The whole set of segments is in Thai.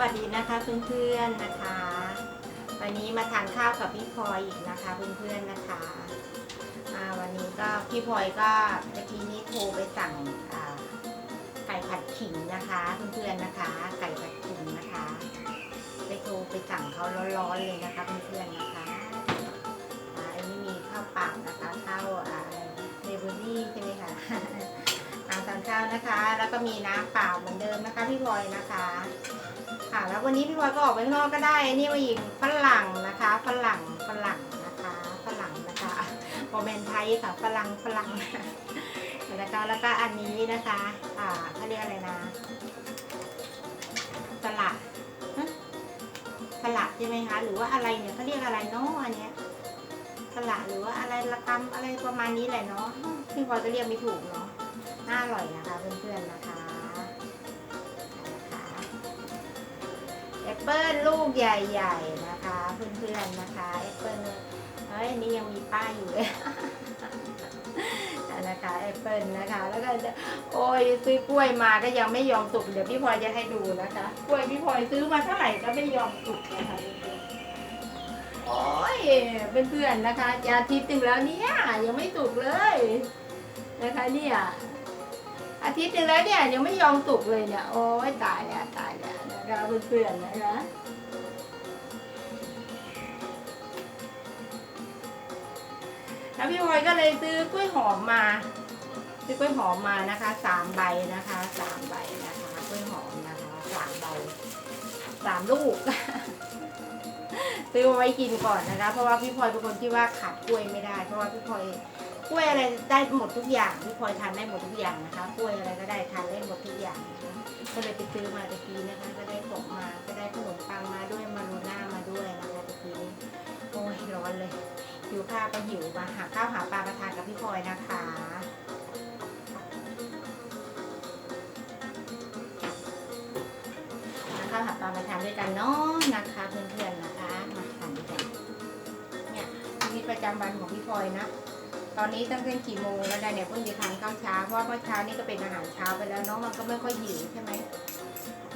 วัสดีนะคะเพื่อนๆนะคะ วันนี้มาทานข้าวกับพี่พลอยอีกนะคะเพื่อนๆนะคะวันนี้ก็พี่พลอยก็เมื่อกี้นี้โทรไปสั่งไก่ผัดขิงนะคะเพื่อนๆนะคะ ไก่ผัดขิงนะคะไปโทรไปสั่งเขาร้อนๆเลยนะคะเพื่อนๆนะคะอันนี้มีข้าวเปล่านะคะข้าวอ่าเบเบอรี่ใช่ไหมคะ อาหารทานข้าวนะคะ แล้วก็มีน้ำเปล่าเหมือนเดิมนะคะพี่พลอยนะคะ ค่ะ แล้ววันนี้พี่พลอยก็ออกไปข้างนอกก็ได้ นี่มาอีกฝรั่งนะคะฝรั่งฝรั่งนะคะฝรั่งนะคะโมเมนไทยค่ะฝรั่งฝรั่งแล้วก็แล้วก็อันนี้นะคะ อ่าเขาเรียกอะไรนะสลัดสลัดใช่ไหมคะ หรือว่าอะไรเนี่ยเขาเรียกอะไรเนาะอันเนี้ยสลัดหรือว่าอะไรละกำอะไรประมาณนี้แหละเนาะพี่พลอยก็เรียกไม่ถูกเนาะ น่าอร่อยนะคะเพื่อนๆนะคะนะคะแอปเปิลลูกใหญ่ ๆ นะคะเพื่อนๆนะคะแอปเปิลเฮ้ยนนี้ยังมีป้ายอยู่เลยนะคะแอปเปิลนะคะ แล้วก็โอ้ยซื้อกล้วยมาก็ยังไม่ยอมสุกเดี๋ยวพี่พลอยจะให้ดูนะคะกล้วยพี่พลอยซื้อมาเท่าไหร่ก็ไม่ยอมสุกนะคะเพื่อนๆโอ้ยเพื่อนๆนะคะจะอาทิตย์หนึ่งแล้วเนี่ยยังไม่สุกเลยนะคะเนี่ย อาทิตย์หนึงแล้วเนี่ยยังไม่ยอมสุกเลยเนี่ย โอ้ยตายแล้วตายแล้วนะคะเพื่อนๆนะคะแล้วพี่พลอยก็เลยซื้อกล้วยหอมมา ซื้อกล้วยหอมมานะคะสามใบนะคะสามใบนะคะกล้วยหอมนะคะสามใบสามลูกซื้อไว้กินก่อนนะคะ เพราะว่าพี่พลอยเป็นคนที่ว่าขาดกล้วยไม่ได้ เพราะว่าพี่พลอย กล้วยอะไรได้หมดทุกอย่างพี่พลอยทานได้หมดทุกอย่างนะคะ กล้วยอะไรก็ได้ทานได้หมดทุกอย่างนะคะก็เลยไปซื้อมาตะกี้นะคะ ก็ได้ของมาก็ได้ขนมปังมาด้วยมารูน่ามาด้วยนะคะตะกี้นี้โอ้ยร้อนเลยหิวข้าวก็หิวมาหาข้าวหาปลามาทานกับพี่พลอยนะคะหาข้าวหาปลามาทานด้วยกันเนาะนะคะเพื่อนๆนะคะมาทานด้วยกันเนี่ยชีวิตประจำวันของพี่พลอยนะ ตอนนี้ตั้งแต่กี่โมงแล้วเนี่ยเพิ่งจะทานข้าวเช้าเพราะว่าเมื่อเช้านี่ก็เป็นอาหารเช้าไปแล้วเนาะมันก็ไม่ค่อยหิวใช่ไหม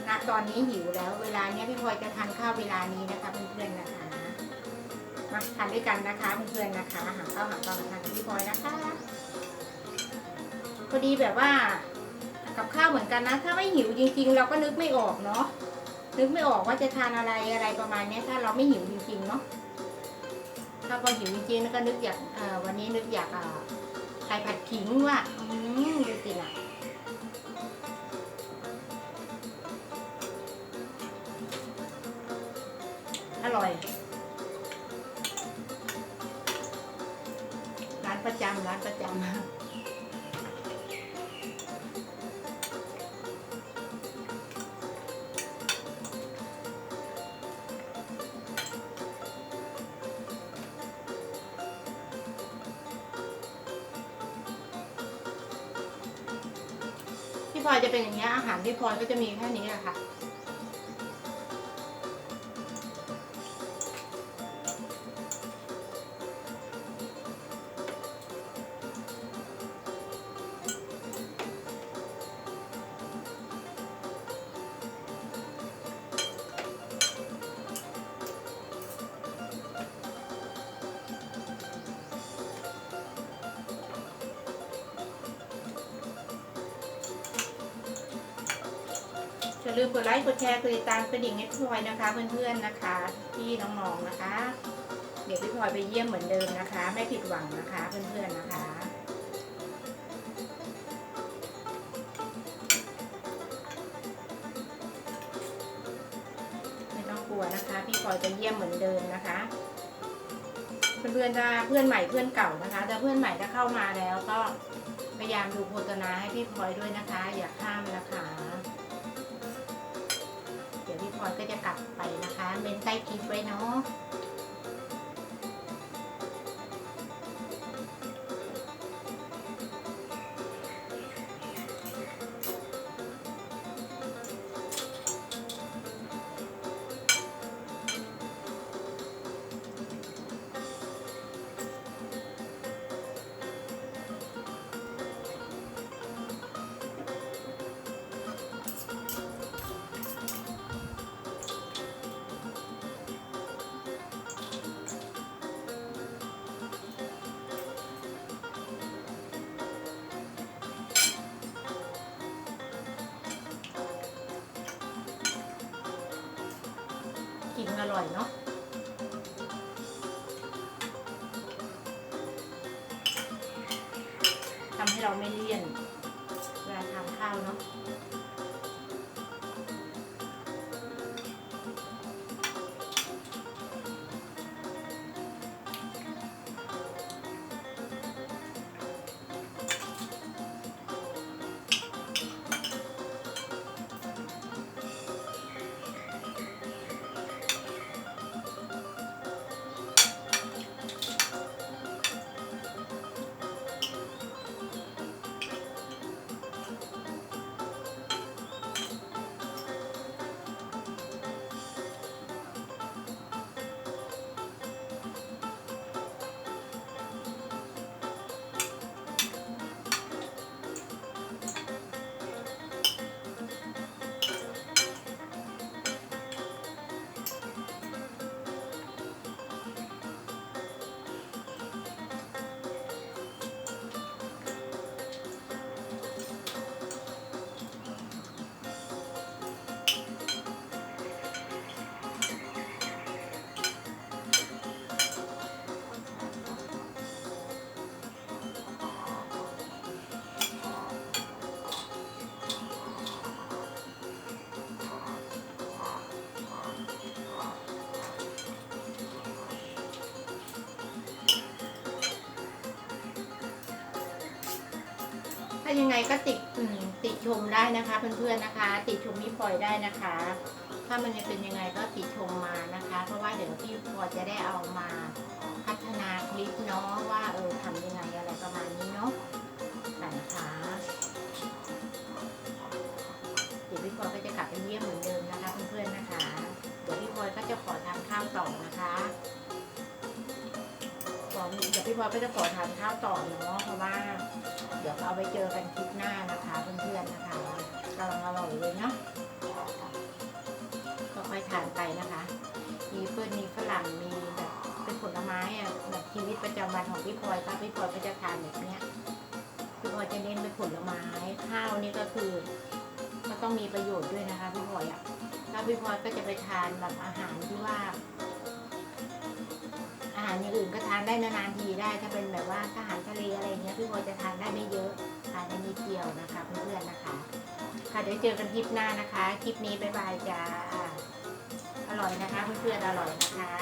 ณตอนนี้หิวแล้ว เวลาเนี้ยพี่พลอยจะทานข้าวเวลานี้นะคะเพื่อนๆนะคะมาทานด้วยกันนะคะเพื่อนๆนะคะหาข้าวหาปลามาทานกับพี่พลอยนะคะพอดีแบบว่ากับข้าวเหมือนกันนะ ถ้าไม่หิวจริง ๆ เราก็นึกไม่ออกเนาะนึกไม่ออกว่าจะทานอะไรอะไรประมาณเนี้ยถ้าเราไม่หิวจริงๆเนาะ ถ้าพอหิวจริงๆแล้วก็นึกอยากวันนี้นึกอยากไก่ผัดขิงว่ะอืมดูสิน่ะอร่อยร้านประจำร้านประจำ พลอยจะเป็นอย่างเงี้ยอาหารพี่พลอยก็จะมีแค่นี้แหละค่ะ ลืมกดไลค์กดแชร์กดติดตามกระดิ่งให้พี่พลอยนะคะ เพื่อนๆนะคะพี่น้องๆนะคะ เดี๋ยวพี่พลอยไปเยี่ยมเหมือนเดิมนะคะ ไม่ผิดหวังนะคะเพื่อนๆนะคะไม่ต้องกลัวนะคะ พี่พลอยจะเยี่ยมเหมือนเดิมนะคะเพื่อนๆถ้าเพื่อนใหม่เพื่อนเก่านะคะแต่เพื่อนใหม่ถ้าเข้ามาแล้วก็พยายามดูโฆษณาให้พี่พลอยด้วยนะคะ อย่าข้ามนะคะ อยก็จะกลับไปนะคะเมนใต้คลิปไว้เนาะ อร่อยเนาะทำให้เราไม่เลี่ยนเวลาทำข้าวเนาะ ถ้ายังไงก็ติดติดชมได้นะคะ เพื่อนๆนะคะ ติดชมพี่พลอยได้นะคะ ถ้ามันจะเป็นยังไงก็ติดชมมานะคะ เพราะว่าเดี๋ยวพี่พลอยจะได้เอามาพัฒนาคลิปเนาะว่าเออทำยังไงอะไรประมาณนี้เนาะนะคะเดี๋ยวพี่พลอยก็จะกลับไปเยี่ยมเหมือนเดิมนะคะ เพื่อนๆนะคะเดี๋ยวพี่พลอยก็จะขอทานข้าวต่อนะคะขอเดี๋ยวพี่พลอยก็จะขอทานข้าวต่อเนาะเพราะว่า เดี๋ยวเราไปเจอกันคลิปหน้านะคะเพื่อนๆนะคะกำลังอร่อยเลยเนาะก็ค่อยทานไปนะคะ มีเพื่อนมีฝรั่งมีแบบเป็นผลไม้อะแบบชีวิตประจำวันของพี่พลอยค่ะพี่พลอยก็จะทานแบบเนี้ยพี่พลอยจะเน้นเป็นผลไม้ข้าวนี่ก็คือก็ต้องมีประโยชน์ด้วยนะคะพี่พลอยอะแล้วพี่พลอยก็จะไปทานแบบอาหารที่ว่าาหารอย่างอื่นก็ทานได้นานๆทีได้ ถ้าเป็นแบบว่าอาหารทะเลอะไรเงี้ยพี่โมจะทานได้ไม่เยอะทานได้นิดเดียวนะคะเพื่อนๆนะคะค่ะเดี๋ยวเจอกันคลิปหน้านะคะ คลิปนี้บ๊ายบายจ้าอร่อยนะคะเพื่อนๆอร่อยนะคะ